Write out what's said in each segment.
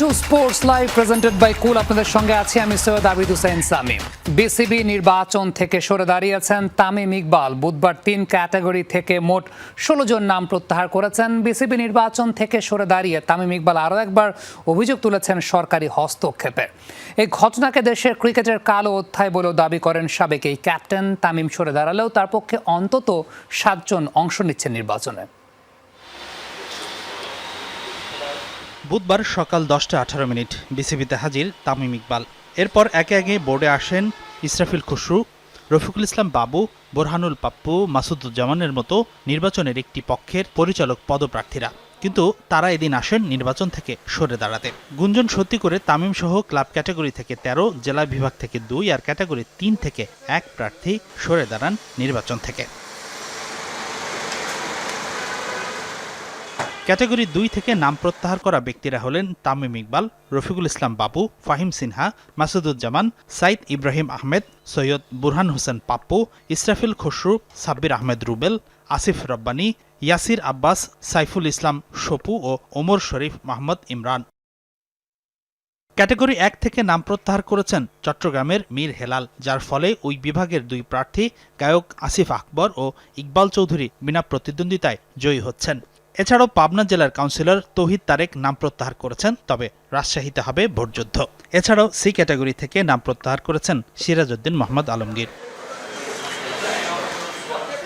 To sports live presented by cool আপনাদের সঙ্গে আছি আমি সৈয়দ আবিদ হুসেন সামিম। বিসিবি নির্বাচন থেকে সরে দাঁড়িয়েছেন তামিম ইকবাল। বুধবার তিন ক্যাটাগরি থেকে মোট ষোলো জন নাম প্রত্যাহার করেছেন। বিসিবি নির্বাচন থেকে সরে দাঁড়িয়ে তামিম ইকবাল আরও একবার অভিযোগ তুলেছেন সরকারি হস্তক্ষেপের এই ঘটনাকে দেশের ক্রিকেটের কালো অধ্যায় বলেও দাবি করেন সাবেক এই ক্যাপ্টেন। তামিম সরে দাঁড়ালেও তার পক্ষে অন্তত সাতজন অংশ নিচ্ছেন নির্বাচনে। বুধবার সকাল দশটা আঠারো মিনিট। বিসিবিতে হাজির তামিম ইকবাল। এরপর একে একে বোর্ডে আসেন ইসরাফিল খুসরু, রফিকুল ইসলাম বাবু, বোরহানুল পাপ্পু, মাসুদুজ্জামানের মতো নির্বাচনের একটি পক্ষের পরিচালক পদপ্রার্থীরা। কিন্তু তারা এদিন আসেন নির্বাচন থেকে সরে দাঁড়াতে। গুঞ্জন সত্যি করে তামিম সহ ক্লাব ক্যাটাগরি থেকে তেরো, জেলা বিভাগ থেকে দুই আর ক্যাটাগরি তিন থেকে এক প্রার্থী সরে দাঁড়ান নির্বাচন থেকে। ক্যাটাগরি দুই থেকে নাম প্রত্যাহার করা ব্যক্তিরা হলেন তামিম ইকবাল, রফিকুল ইসলাম বাবু, ফাহিম সিনহা, মাসুদুজ্জামান, সাইদ ইব্রাহিম আহমেদ, সৈয়দ বুরহান হোসেন পাপ্পু, ইসরাফিল খসরু, সাব্বির আহমেদ রুবেল, আসিফ রব্বানী, ইয়াসির আব্বাস, সাইফুল ইসলাম সপু ও ওমর শরীফ মাহমদ ইমরান। ক্যাটাগরি এক থেকে নাম প্রত্যাহার করেছেন চট্টগ্রামের মীর হেলাল, যার ফলে ওই বিভাগের দুই প্রার্থী গায়ক আসিফ আকবর ও ইকবাল চৌধুরী বিনা প্রতিদ্বন্দ্বিতায় জয়ী হচ্ছেন। এছাড়াও পাবনা জেলার কাউন্সিলর তৌহিদ তারেক নাম প্রত্যাহার করেছেন, তবে রাজশাহীতে হবে ভোটযুদ্ধ। এছাড়াও সি ক্যাটাগরি থেকে নাম প্রত্যাহার করেছেন সিরাজউদ্দিন মোহাম্মদ আলমগীর।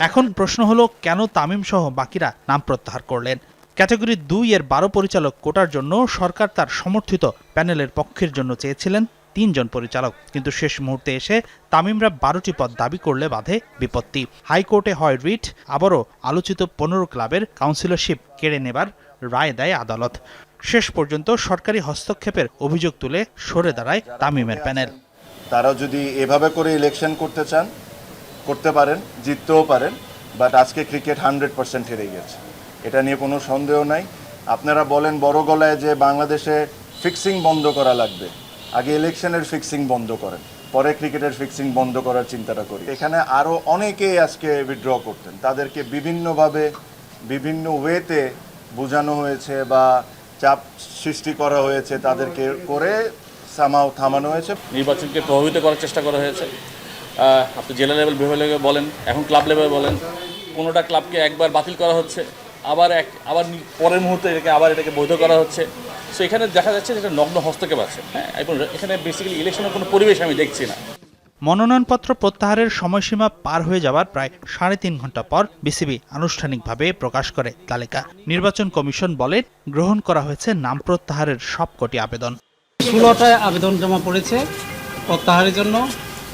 এখন প্রশ্ন হলো, কেন তামিম সহ বাকিরা নাম প্রত্যাহার করলেন? ক্যাটাগরি দুই এর বারো পরিচালক কোটার জন্য সরকার তার সমর্থিত প্যানেলের পক্ষের জন্য চেয়েছিলেন তিনজন পরিচালক। কিন্তু শেষ মুহূর্তে এসে তামিমরা বারোটি পদ দাবি করলে বাধে বিপত্তি। হাইকোর্টে হয় রিট, আবারও আলোচিত পনেরো ক্লাবের কাউন্সিলরশিপ কেড়ে নেবার রায় দেয় আদালত। শেষ পর্যন্ত সরকারি হস্তক্ষেপের অভিযোগ তুলে সরে দাঁড়ায় তামিমের প্যানেল। তারা যদি এভাবে করে ইলেকশন করতে চান, করতে পারেন, জিততেও পারেন বাট আজকে ক্রিকেট হান্ড্রেড পার্সেন্ট হেরে গেছে। এটা নিয়ে কোনো সন্দেহ নাই। আপনারা বলেন বড় গলায় যে বাংলাদেশে ফিক্সিং বন্ধ করা লাগবে। আগে ইলেকশনের ফিক্সিং বন্ধ করেন, পরে ক্রিকেটের ফিক্সিং বন্ধ করার চিন্তাটা করি। এখানে আরও অনেকেই আজকে উইথড্র করতেন। তাদেরকে বিভিন্নভাবে, বিভিন্ন ওয়েতে বোঝানো হয়েছে বা চাপ সৃষ্টি করা হয়েছে তাদেরকে করে সামাও থামানো হয়েছে। নির্বাচনকে প্রভাবিত করার চেষ্টা করা হয়েছে। আপনি জেলা লেভেল বিভাগ লেভেল বলেন, এখন ক্লাব লেভেল বলেন, কোনোটা ক্লাবকে একবার বাতিল করা হচ্ছে? আবার এক আবার পরের মুহূর্তে এটাকে আবার এটাকে বৈধ করা হচ্ছে। সো এখানে দেখা যাচ্ছে যে এটা নগ্ন হস্তক্ষেপ আছে। হ্যাঁ এবং এখানে বেসিক্যালি ইলেকশনের কোনো পরিবেশ আমি দেখছি না। মনোনয়নপত্র প্রত্যাহারের সময়সীমা পার হয়ে যাওয়ার প্রায় সাড়ে তিন ঘণ্টা পর বিসিবি আনুষ্ঠানিকভাবে প্রকাশ করে তালিকা। নির্বাচন কমিশন বলে গ্রহণ করা হয়েছে নাম প্রত্যাহারের সবকটি আবেদন। ষোলোটায় আবেদন জমা পড়েছে প্রত্যাহারের জন্য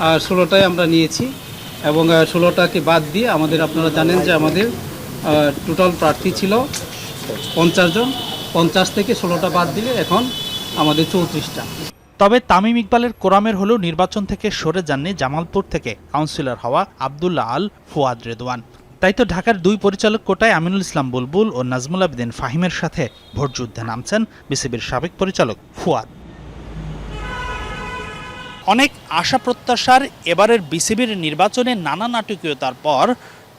আর ষোলোটায় আমরা নিয়েছি এবং ষোলোটাকে বাদ দিয়ে আমাদের আপনারা জানেন যে আমাদের টোটাল প্রার্থী ছিল পঞ্চাশ জন। পঞ্চাশ থেকে ষোলোটা বাদ দিলে এখন আমাদের চৌত্রিশটা। তবে তামিম ইকবালের কোরামের হলেও নির্বাচন থেকে সরে যাননি জামালপুর থেকে কাউন্সিলর হওয়া আবদুল্লাহ আল ফুয়াদ রেদওয়ান। তাই তো ঢাকার দুই পরিচালক কোটায় আমিনুল ইসলাম বুলবুল ও নাজমুল আবেদিন ফাহিমের সাথে ভোটযুদ্ধে নামছেন বিসিবির সাবেক পরিচালক ফুয়াদ। অনেক আশা প্রত্যাশার এবারের বিসিবির নির্বাচনে নানা নাটকীয়তার পর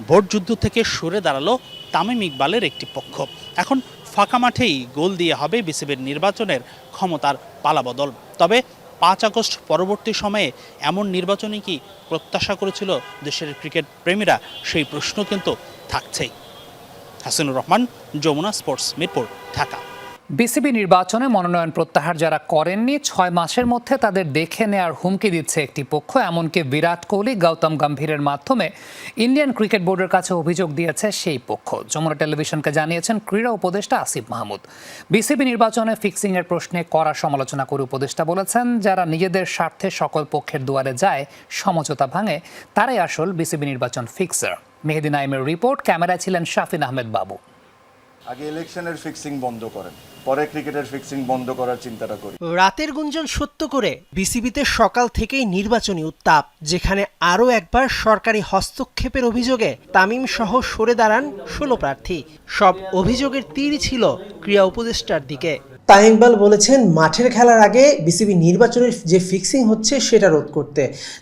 ভোটযুদ্ধ থেকে সরে দাঁড়াল তামিম ইকবালের একটি পক্ষ। এখন ফাঁকা মাঠেই গোল দিয়ে হবে বিসিবির নির্বাচনের ক্ষমতার পালাবদল তবে পাঁচ আগস্ট পরবর্তী সময়ে এমন নির্বাচনই কি প্রত্যাশা করেছিল দেশের ক্রিকেট প্রেমীরা? সেই প্রশ্ন কিন্তু থাকছেই। হাসিনুর রহমান, যমুনা স্পোর্টস, মিরপুর, ঢাকা। বিসিবি নির্বাচনে মনোনয়ন প্রত্যাহার যারা করেননি, ছয় মাসের মধ্যে তাদের দেখে নেয়ার হুমকি দিচ্ছে একটি পক্ষ। এমনকি বিরাট কোহলি, গৌতম গম্ভীরের মাধ্যমে ইন্ডিয়ান ক্রিকেট বোর্ডের কাছে অভিযোগ দিয়েছে সেই পক্ষ। যমুনা টেলিভিশনকে জানিয়েছেন ক্রীড়া উপদেষ্টা আসিফ মাহমুদ। বিসিবি নির্বাচনে ফিক্সিং এর প্রশ্নে কড়া সমালোচনা করে উপদেষ্টা বলেছেন, যারা নিজেদের স্বার্থে সকল পক্ষের দুয়ারে যায়, সমঝোতা ভাঙে, তারাই আসল বিসিবি নির্বাচন ফিক্সার। মেহেদি নাইমের রিপোর্ট, ক্যামেরায় ছিলেন শাফিন আহমেদ বাবু। আগে ইলেকশনের ফিক্সিং বন্ধ করেন পরে ক্রিকেটের ফিক্সিং বন্ধ করার চিন্তাটা করি। রাতের গুঞ্জন সত্য করে বিসিবিতে সকাল থেকেই নির্বাচনী উত্তাপ যেখানে আরও একবার সরকারি হস্তক্ষেপের অভিযোগে তামিম সহ সরে দাঁড়ান ষোলো প্রার্থী। সব অভিযোগের তীর ছিল ক্রীড়া উপদেষ্টার দিকে। তামিম ইকবাল বলেছেন মাঠের খেলার আগে বিসিবি নির্বাচনের যে ফিক্সিং হচ্ছে সেটা রোধ করতে।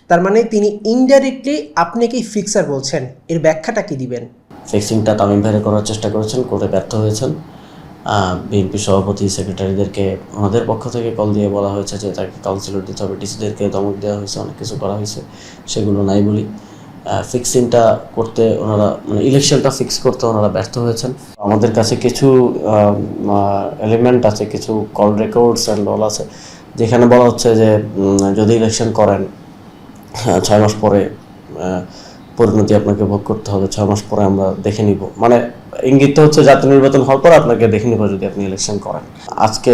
তার মানে তিনি ইনডাইরেক্টলি আপনাকেই ফিক্সার বলছেন? এর ব্যাখ্যাটা কি দিবেন? ফিক্সিংটা তামিম ভাইরে করার চেষ্টা করেছেন করে ব্যর্থ হয়েছেন। বিএনপি সভাপতি, সেক্রেটারিদেরকে ওনাদের পক্ষ থেকে কল দিয়ে বলা হয়েছে যে তাকে কাউন্সিলর দিতে হবে, ডিসিদেরকে ধমক দেওয়া হয়েছে, অনেক কিছু করা হয়েছে, সেগুলো নাই বলি। ফিক্সিংটা করতে ওনারা মানে ইলেকশনটা ফিক্স করতে ওনারা ব্যর্থ হয়েছেন। আমাদের কাছে কিছু এলিমেন্ট আছে, কিছু কল রেকর্ডস অ্যান্ড অল আছে, যেখানে বলা হচ্ছে যে যদি ইলেকশন করেন ছয় মাস পরে পরিণতি আপনাকে ভোগ করতে হবে, ছয় মাস পরে আমরা দেখে নিব। মানে ইঙ্গিত হচ্ছে জাতীয় নির্বাচন হওয়ার পর আপনাকে দেখে নিব যদি আপনি ইলেকশন করেন। আজকে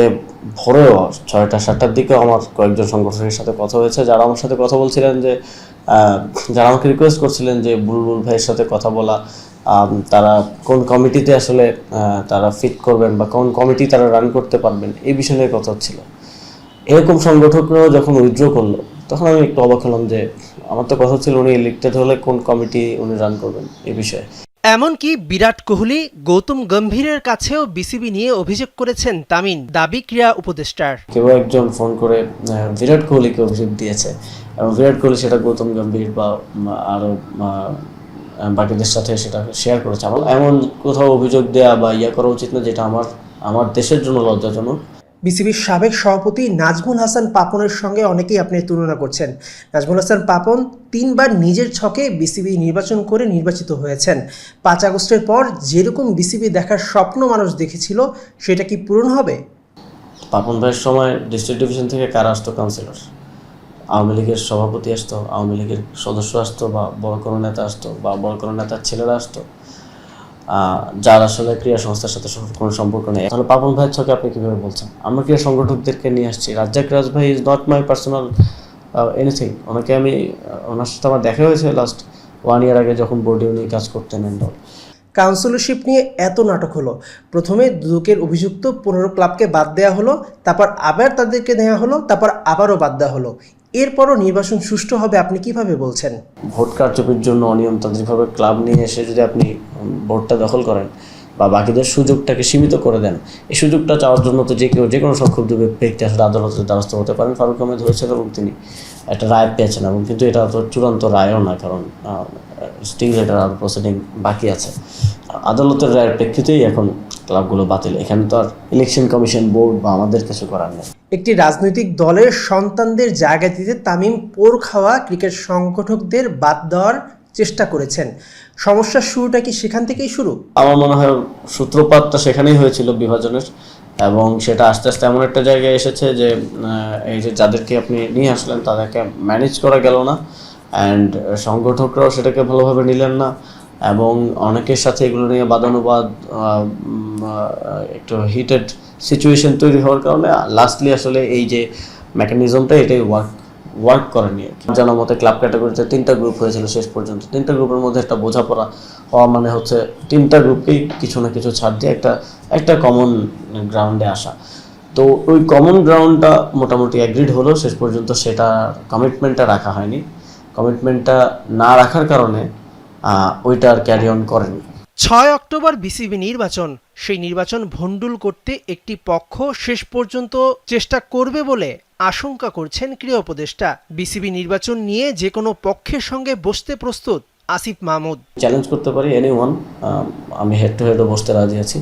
ভোরেও ছয়টা, সাতটার দিকেও আমার কয়েকজন সংগঠনের সাথে কথা হয়েছে, যারা আমার সাথে কথা বলছিলেন যে যারা আমাকে রিকোয়েস্ট করছিলেন যে, বুলবুল ভাইয়ের সাথে কথা বলা তারা কোন কমিটিতে আসলে তারা ফিট করবেন বা কোন কমিটি তারা রান করতে পারবেন, এই বিষয় নিয়ে কথা হচ্ছিল। এরকম সংগঠকরাও যখন উইথড্র করল তখন আমি একটু অবাক হলাম যে আমার তো কথা ছিল উনি ইলেক্টেড হলে কোন কমিটি উনি রান করবেন এ বিষয়ে। এমনকি বিরাট কোহলি গৌতম গম্ভীরের কাছেও বিসিবি নিয়ে অভিযোগ করেছেন তামিম দাবি ক্রীড়া উপদেষ্টার। কেউ একজন ফোন করে বিরাট কোহলিকে অভিযোগ দিয়েছে এবং বিরাট কোহলি সেটা গৌতম গম্ভীর বা উম, আরও বাকিদের সাথে সেটা শেয়ার করেছে। আমার এমন কোথাও অভিযোগ দেওয়া বা ইয়া করা উচিত না যেটা আমার আমার দেশের জন্য লজ্জাজনক। বিসিবির সাবেক সভাপতি নাজমুল হাসান পাপনের সঙ্গে অনেকেই আপনি তুলনা করছেন। নাজমুল হাসান পাপন তিনবার নিজের ছকে বিসিবি নির্বাচন করে নির্বাচিত হয়েছেন। পাঁচ আগস্টের পর যেরকম বিসিবি দেখার স্বপ্ন মানুষ দেখেছিল, সেটা কি পূরণ হবে? পাপন ভাইয়ের সময় ডিস্ট্রিক্ট ডিভিশন থেকে কারা আসতো কাউন্সিলর আওয়ামী লীগের সভাপতি আসতো, আওয়ামী লীগের সদস্য আসতো বা বড় কোনো নেতা আসতো বা বড় কোনো নেতার ছেলেরা আসতো? যার আসলে ক্রীড়া সংস্থার সাথে কোনো সম্পর্ক নেই। তাহলে পাপন ভাইয়ের ছকে আপনি কীভাবে বলছেন? আমরা ক্রিয়া সংগঠকদেরকে নিয়ে আসছি। রাজ্জাক রাজ ভাই is not my personal anything ওনাকে আমি ওনার সাথে আমার দেখা হয়েছে লাস্ট ওয়ান ইয়ার আগে যখন বোর্ডে উনি কাজ করতেন অ্যান্ড কাউন্সিলরশিপ নিয়ে এত নাটক হলো। প্রথমে দুদকের অভিযুক্ত পনেরো ক্লাবকে বাদ দেওয়া হলো, তারপর আবার তাদেরকে নেওয়া হলো, তারপর আবারও বাদ দেওয়া হলো। এরপরও নির্বাচন সুষ্ঠু হবে আপনি কীভাবে বলছেন? ভোট কারচুপির জন্য অনিয়মতান্ত্রিকভাবে ক্লাব নিয়ে এসে যদি আপনি ভোটটা দখল করেন বা বাকিদের সুযোগটাকে সীমিত করে দেন। এই সুযোগটা চাওয়ার জন্য তো যে কেউ, যে কোনো সংক্ষুব্ধ ব্যক্তি আসলে আদালতের দ্বারস্থ হতে পারেন। ফারুক আহমেদ হয়েছেন এবং তিনি একটা রায় পেয়েছেন এবং কিন্তু এটা তো চূড়ান্ত রায়ও না, কারণ স্টিল এটার আর প্রসিডিং বাকি আছে। আদালতের রায়ের প্রেক্ষিতেই এখন ক্লাবগুলো বাতিল। এখানে তো আর ইলেকশন কমিশন বোর্ড বা আমাদের কিছু করার নেই। একটি রাজনৈতিক দলের সন্তানদের জায়গা দিতে তামিম পোর খাওয়া ক্রিকেট সংগঠকদের বাদ দেওয়ার চেষ্টা করেছেন। সমস্যার শুরুটা কি সেখান থেকেই শুরু? আমার মনে হয় সূত্রপাতটা সেখানেই হয়েছিল বিভাজনের এবং সেটা আস্তে আস্তে এমন একটা জায়গায় এসেছে যে এই যে যাদেরকে আপনি নিয়ে আসলেন তাদেরকে ম্যানেজ করা গেল না অ্যান্ড সংগঠকরাও সেটাকে ভালোভাবে নিলেন না এবং অনেকের সাথে এগুলো নিয়ে বাদানুবাদ একটু হিটেড সিচুয়েশন তৈরি হওয়ার কারণে লাস্টলি আসলে এই যে মেকানিজমটা এটাই ওয়ার্ক ওয়ার্ক করেনি আর কি। জানার মতে ক্লাব ক্যাটাগরিতে তিনটা গ্রুপ হয়েছিল শেষ পর্যন্ত। তিনটা গ্রুপের মধ্যে একটা বোঝাপড়া হওয়া মানে হচ্ছে তিনটা গ্রুপকেই কিছু না কিছু ছাড় দিয়ে একটা একটা কমন গ্রাউন্ডে আসা। তো ওই কমন গ্রাউন্ডটা মোটামুটি অ্যাগ্রিড হলো, শেষ পর্যন্ত সেটা কমিটমেন্টটা রাখা হয়নি। কমিটমেন্টটা না রাখার কারণে ওইটা আর ক্যারি অন করেনি। ছয় অক্টোবর বিসিবি নির্বাচন। সেই নির্বাচন ভণ্ডুল করতে একটি পক্ষ শেষ পর্যন্ত চেষ্টা করবে বলে আশঙ্কা করছেন ক্রীড়া উপদেষ্টা। বিসিবি নির্বাচন নিয়ে যে কোনো পক্ষের সঙ্গে বসতে প্রস্তুত আসিফ মাহমুদ। চ্যালেঞ্জ করতে পারি এনি ওয়ান আমি হেড টু হেডও বসতে রাজি আছি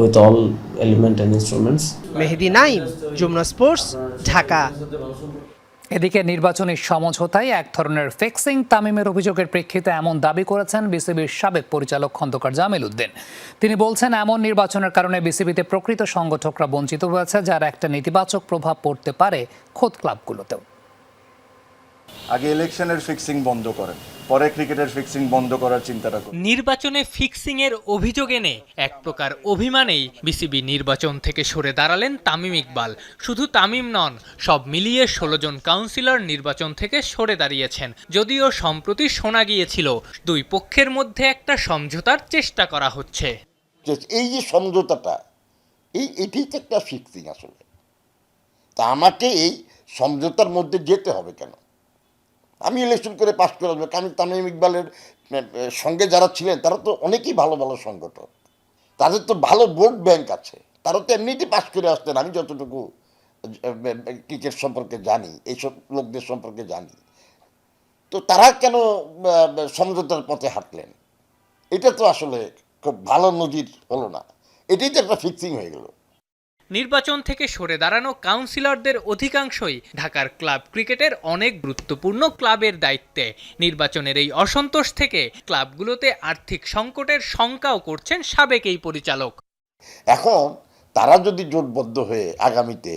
with all element and instruments Mehedi Naim Jamuna sports Dhaka. এদিকে নির্বাচনী সমঝোতায় এক ধরনের ফিক্সিং তামিমের অভিযোগের প্রেক্ষিতে এমন দাবি করেছেন বিসিবির সাবেক পরিচালক খন্দকার জামিল উদ্দিন। তিনি বলছেন, এমন নির্বাচনের কারণে বিসিবিতে প্রকৃত সংগঠকরা বঞ্চিত হয়েছে, যার একটা নেতিবাচক প্রভাব পড়তে পারে খোদ ক্লাবগুলোতেও। আগে ইলেকশনের ফিক্সিং বন্ধ করেন। পরে ক্রিকেটের ফিক্সিং বন্ধ করার চিন্তাটা করুন নির্বাচনে ফিক্সিং এর অভিযোগ এনে এক প্রকার অভিমানেই বিসিবি নির্বাচন থেকে সরে দাঁড়ালেন তামিম ইকবাল। শুধু তামিম নন সব মিলিয়ে ষোলো জন কাউন্সিলর নির্বাচন থেকে সরে দাঁড়িয়েছেন। যদিও সম্প্রতি শোনা গিয়েছিল দুই পক্ষের মধ্যে একটা সমঝোতার চেষ্টা করা হচ্ছে। এই যে সমঝোতাটা এই এটি একটা ফিক্সিং আসলে। তা আমাকে এই সমঝোতার মধ্যে যেতে হবে কেন? আমি ইলেকশন করে পাশ করে আসব। আমি তামিম ইকবালের সঙ্গে যারা ছিলেন, তারা তো অনেকেই ভালো ভালো সংগঠক। তাদের তো ভালো ভোট ব্যাংক আছে। তারা তো এমনিতেই পাশ করে আসতেন। আমি যতটুকু ক্রিকেট সম্পর্কে জানি, এইসব লোকদের সম্পর্কে জানি। তো তারা কেন সমঝোতার পথে হাঁটলেন? এটা তো আসলে খুব ভালো নজির হলো না। এটাই তো একটা ফিক্সিং হয়ে গেল। নির্বাচন থেকে সরে দাঁড়ানো কাউন্সিলরদের অধিকাংশই ঢাকার ক্লাব ক্রিকেটের অনেক গুরুত্বপূর্ণ ক্লাবের দায়িত্বে। নির্বাচনের এই অসন্তোষ থেকে ক্লাবগুলোতে আর্থিক সংকটের শঙ্কাও করছেন সাবেক এই পরিচালক। এখন তারা যদি জোটবদ্ধ হয়ে আগামীতে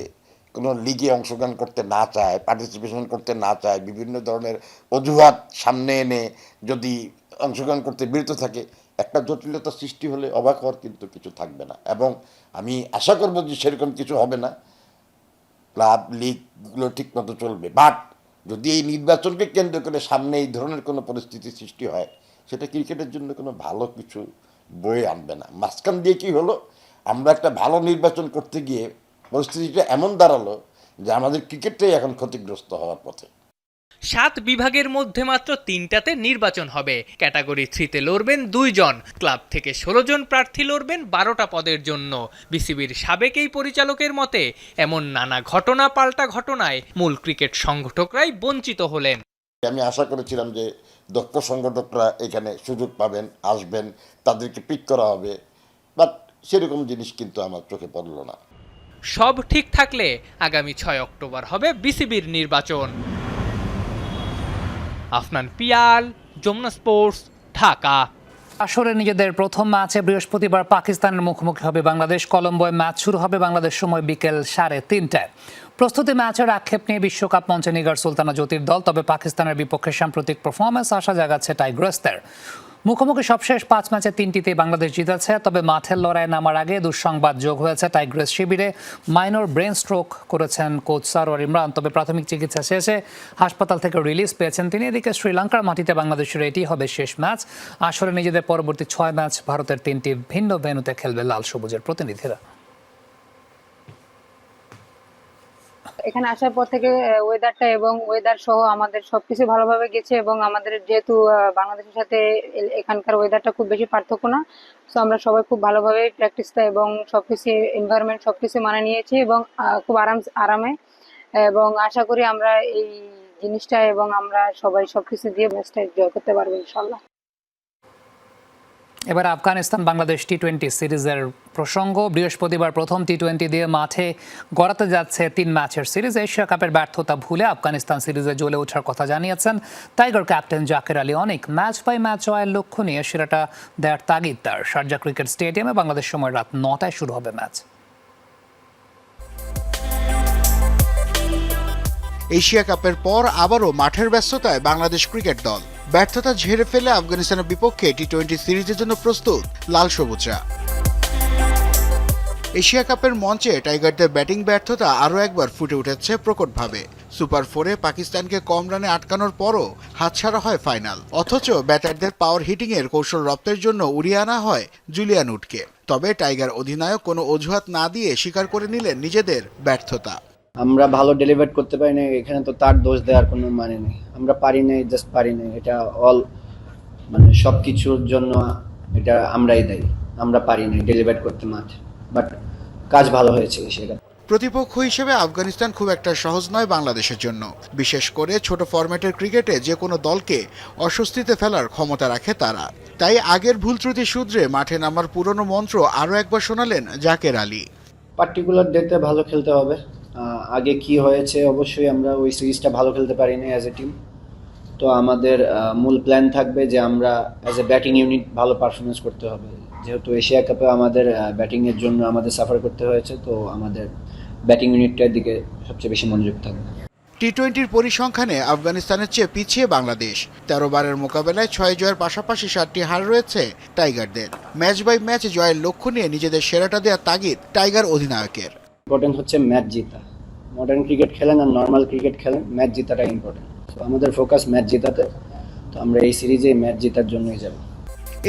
কোনো লিগে অংশগ্রহণ করতে না চায় পার্টিসিপেশন করতে না চায়, বিভিন্ন ধরনের অজুহাত সামনে এনে যদি অংশগ্রহণ করতে বিরত থাকে একটা জটিলতা সৃষ্টি হলে অবাক হওয়ার কিন্তু কিছু থাকবে না। এবং আমি আশা করব যে সেরকম কিছু হবে না। ক্লাব লিগগুলো ঠিকমতো চলবে। বাট যদি এই নির্বাচনকে কেন্দ্র করে সামনে এই ধরনের কোনো পরিস্থিতি সৃষ্টি হয়, সেটা ক্রিকেটের জন্য কোনো ভালো কিছু বয়ে আনবে না। মাঝখান দিয়ে কী হলো? আমরা একটা ভালো নির্বাচন করতে গিয়ে পরিস্থিতিটা এমন দাঁড়াল যে আমাদের ক্রিকেটটাই এখন ক্ষতিগ্রস্ত হওয়ার পথে। সাত বিভাগের মধ্যে মাত্র তিনটাতে নির্বাচন হবে। ক্যাটাগরি থ্রিতে লড়বেন দুইজন ক্লাব থেকে ষোলো জন প্রার্থী লড়বেন বারোটা পদের জন্য। বিসিবির সাবেক এই পরিচালকের মতে এমন নানা ঘটনা পাল্টা ঘটনায় মূল ক্রিকেট সংগঠকরাই বঞ্চিত হলেন। আমি আশা করেছিলাম যে দক্ষ সংগঠকরা এখানে সুযোগ পাবেন আসবেন তাদেরকে পিক করা হবে বাট সেরকম জিনিস কিন্তু আমার চোখে পড়ল না। সব ঠিক থাকলে আগামী ছয় অক্টোবর হবে বিসিবির নির্বাচন। আফনান পিয়াল, যমুনা স্পোর্টস, ঢাকা। আসরে নিজেদের প্রথম ম্যাচে বৃহস্পতিবার পাকিস্তানের মুখোমুখি হবে বাংলাদেশ, কলম্বোয় ম্যাচ শুরু হবে বাংলাদেশ সময় বিকেল সাড়ে তিনটায়। প্রস্তুতি ম্যাচের আক্ষেপ নিয়ে বিশ্বকাপ মঞ্চে নিগার সুলতানা জ্যোতির দল, তবে পাকিস্তানের বিপক্ষে সাম্প্রতিক পারফরমেন্স আশা জাগাচ্ছে টাইগ্রেসদের মুখোমুখি সবশেষ পাঁচ ম্যাচে তিনটিতে বাংলাদেশ জিতেছে, তবে মাঠের লড়াই নামার আগে দুঃসংবাদ যোগ হয়েছে টাইগ্রেস শিবিরে। মাইনর ব্রেন স্ট্রোক করেছেন কোচ সারোয়ার ইমরান, তবে প্রাথমিক চিকিৎসা শেষে হাসপাতাল থেকে রিলিজ পেয়েছেন তিনি। এদিকে শ্রীলঙ্কার মাটিতে বাংলাদেশের এটি হবে শেষ ম্যাচ। আসলে নিজেদের পরবর্তী ছয় ম্যাচ ভারতের তিনটি ভিন্ন ভেন্যুতে খেলবে লাল সবুজের প্রতিনিধিরা। এখানে আসার পর থেকে ওয়েদারটা এবং ওয়েদার সহ আমাদের সবকিছু ভালোভাবে গেছে এবং আমাদের যেহেতু বাংলাদেশের সাথে এখানকার ওয়েদারটা খুব বেশি পার্থক্য না। সো আমরা সবাই খুব ভালোভাবে প্র্যাকটিসটা এবং সবকিছু এনভায়রনমেন্ট সবকিছু মানে নিয়েছি এবং খুব আরাম আরামে। এবং আশা করি আমরা এই জিনিসটা এবং আমরা সবাই সবকিছু দিয়ে ম্যাচটা জয় করতে পারব ইনশাল্লাহ এবার আফগানিস্তান, বাংলাদেশ টি টোয়েন্টি সিরিজের প্রসঙ্গ। বৃহস্পতিবার প্রথম টি টোয়েন্টি দিয়ে মাঠে গড়াতে যাচ্ছে তিন ম্যাচের সিরিজ। এশিয়া কাপের ব্যর্থতা ভুলে আফগানিস্তান সিরিজে জ্বলে ওঠার কথা জানিয়েছেন টাইগার ক্যাপ্টেন জাকের আলী। অনেক ম্যাচ বাই ম্যাচ জয়ের লক্ষ্য নিয়ে সেরাটা দেয়ার তাগিদ তার। শারজা ক্রিকেট স্টেডিয়ামে বাংলাদেশ সময় রাত নটায় শুরু হবে ম্যাচ। এশিয়া কাপের পর আবারও মাঠের ব্যস্ততায় বাংলাদেশ ক্রিকেট দল। ব্যর্থতা ঝেড়ে ফেলে আফগানিস্তানের বিপক্ষে টি টোয়েন্টি সিরিজের জন্য প্রস্তুত লাল সবুজরা। এশিয়া কাপের মঞ্চে টাইগারদের ব্যাটিং ব্যর্থতা আরও একবার ফুটে উঠেছে প্রকটভাবে। সুপার ফোরে পাকিস্তানকে কম রানে আটকানোর পরও হাতছাড়া হয় ফাইনাল। অথচ ব্যাটারদের পাওয়ার হিটিংয়ের কৌশল রপ্তের জন্য উড়িয়ে আনা হয় জুলিয়ান উডকে। তবে টাইগার অধিনায়ক কোনো অজুহাত না দিয়ে স্বীকার করে নিলেন নিজেদের ব্যর্থতা। আমরা ভালো ডেলিভার করতে পারি না এখানে তো তার দোষ দেওয়ার কোনো মানে নেই। আমরা পারি নাই জাস্ট পারি নাই। এটা অল মানে সব কিছুর জন্য এটা আমরাই দায়ী। আমরা পারি নাই ডেলিভার করতে মাঠে। বাট কাজ ভালো হয়েছে সেটা। প্রতিপক্ষ হিসেবে আফগানিস্তান খুব একটা সহজ নয় বাংলাদেশের জন্য। বিশেষ করে ছোট ফরম্যাটের ক্রিকেটে যে কোনো দলকে অস্বস্তিতে ফেলার ক্ষমতা রাখে তারা। তাই আগের ভুল ত্রুটি শুধরে মাঠে নামার পুরনো মন্ত্র আরও একবার শোনালেন জাকের আলী। পার্টিকুলার ডেতে ভালো খেলতে হবে। আগে কি হয়েছে? অবশ্যই আমরা ওই সিরিজটা ভালো খেলতে পারিনি অ্যাজ এ টিম তো আমাদের মূল প্ল্যান থাকবে যে আমরা অ্যাজ এ ব্যাটিং ইউনিট ভালো পারফরমেন্স করতে হবে। যেহেতু এশিয়া কাপে আমাদের ব্যাটিংয়ের জন্য আমাদের সাফার করতে হয়েছে তো আমাদের ব্যাটিং ইউনিটটার দিকে সবচেয়ে বেশি মনোযোগ থাকবে। টি টোয়েন্টির পরিসংখ্যানে আফগানিস্তানের চেয়ে পিছিয়ে বাংলাদেশ। তেরো বারের মোকাবেলায় ছয় জয়ের পাশাপাশি সাতটি হার রয়েছে টাইগারদের। ম্যাচ বাই ম্যাচ জয়ের লক্ষ্য নিয়ে নিজেদের সেরাটা দেওয়ার তাগিদ টাইগার অধিনায়কের। ইম্পর্টেন্ট হচ্ছে ম্যাচ জিতা। মডার্ন ক্রিকেট খেলেন আর নর্মাল ক্রিকেট খেলেন ম্যাচ জেতাটা ইম্পর্টেন্ট তো আমাদের ফোকাস ম্যাচ জেতাতে। তো আমরা এই সিরিজে ম্যাচ জেতার জন্যই যাব।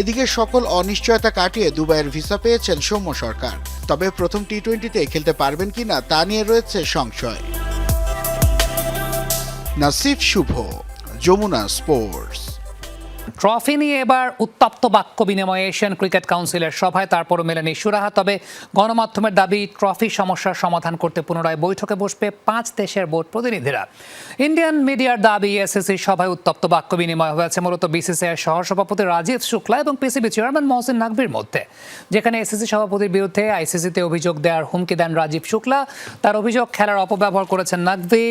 এদিকে সকল অনিশ্চয়তা কাটিয়ে দুবাইয়ের ভিসা পেয়েছেন সৌম্য সরকার। তবে প্রথম টি টোয়েন্টিতে খেলতে পারবেন কিনা তা নিয়ে রয়েছে সংশয়। নাসিফ শুভ, যমুনা স্পোর্টস ট্রফি নিয়ে এবার উত্তপ্ত বাক্য বিনিময়ে এশিয়ান ক্রিকেট কাউন্সিলের সভায় তারপরও মেলেনি সুরাহা। তবে গণমাধ্যমের দাবি, ট্রফি সমস্যার সমাধান করতে পুনরায় বৈঠকে বসবে পাঁচ দেশের বোর্ড প্রতিনিধিরা। ইন্ডিয়ান মিডিয়ার দাবি, এসএসসি সভায় উত্তপ্ত বাক্য বিনিময় হয়েছে মূলত বিসিসিআই সহসভাপতি রাজীব শুক্লা এবং পিসিবি চেয়ারম্যান মহসিন নাকবির মধ্যে। যেখানে এসএসসি সভাপতির বিরুদ্ধে আইসিসিতে অভিযোগ দেওয়ার হুমকি দেন রাজীব শুক্লা। তার অভিযোগ খেলার অপব্যবহার করেছেন নাকভি।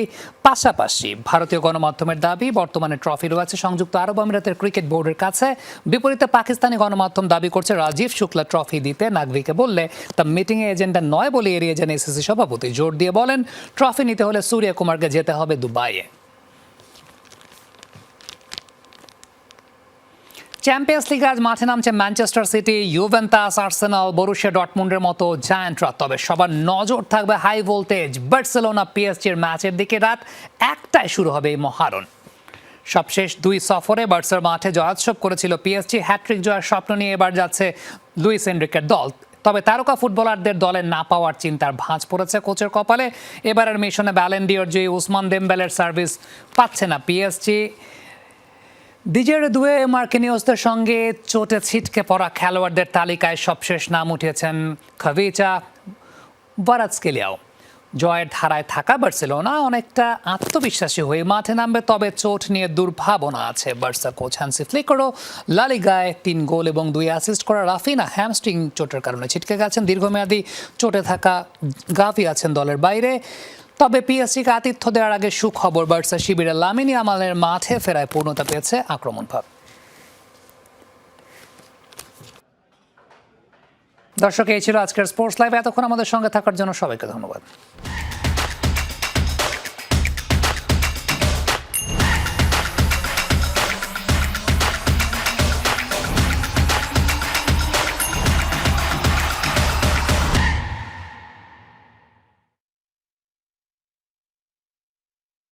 পাশাপাশি ভারতীয় গণমাধ্যমের দাবি, বর্তমানে ট্রফি রয়েছে সংযুক্ত আরব আমিরাতের ক্রিকেট বোর্ডের কাছে। বিপরীতে পাকিস্তানি গণমাধ্যম দাবি করছে, রাজীব শুক্লা ট্রফি দিতে নাকভিকে বললে, তা মিটিংয়ে এজেন্ডা নয় বলে এড়িয়ে যান এসিসি সভাপতি। জোর দিয়ে বলেন, ট্রফি নিতে হলে সূর্য কুমারকে যেতে হবে দুবাইয়ে। চ্যাম্পিয়ন্স লিগে আজ মাঠে নামছে Manchester City Juventus Arsenal Borussia ডটমুন্ডের মতো জায়ান্টরা। তবে সবার নজর থাকবে হাই ভোল্টেজ, বার্সেলোনা, পিএসজির ম্যাচের দিকে রাত একটায় শুরু হবে এই মহারণ। সবশেষ দুই সফরে বার্সার মাঠে জয়োৎসব করেছিল পিএসজি হ্যাট্রিক জয়ের স্বপ্ন নিয়ে এবার যাচ্ছে লুইস এনরিকের দল। তবে তারকা ফুটবলারদের দলে না পাওয়ার চিন্তার ভাঁজ পড়েছে কোচের কপালে। এবারের মিশনে ব্যালেন্ডিওর জয়ী উসমান দেমবেলের সার্ভিস পাচ্ছে না পিএসজি। দিজের দুয়ে মার্কিনিওসদের সঙ্গে চোটে ছিটকে পড়া খেলোয়াড়দের তালিকায় সবশেষ নাম উঠিয়েছেন খাভিচা বারাজকেলিয়াও। জয়ের ধারায় থাকা বার্সেলোনা অনেকটা আত্মবিশ্বাসী হয়ে মাঠে নামবে, তবে চোট নিয়ে দুর্ভাবনা আছে। বার্সা কোচ হ্যান্সি ফ্লিকরও লালিগায় তিন গোল এবং দুই অ্যাসিস্ট করা রাফিনা হ্যামস্ট্রিং চোটের কারণে ছিটকে গেছেন। দীর্ঘমেয়াদী চোটে থাকা গাফি আছেন দলের বাইরে। তবে পিএসসিকে আতিথ্য দেওয়ার আগে সুখবর, বার্সা শিবিরে লামিনী আমালের মাঠে ফেরায় পূর্ণতা পেয়েছে আক্রমণ ভাব দর্শক এই ছিল আজকের স্পোর্টস লাইভ এতক্ষণ আমাদের সঙ্গে থাকার জন্য সবাইকে ধন্যবাদ।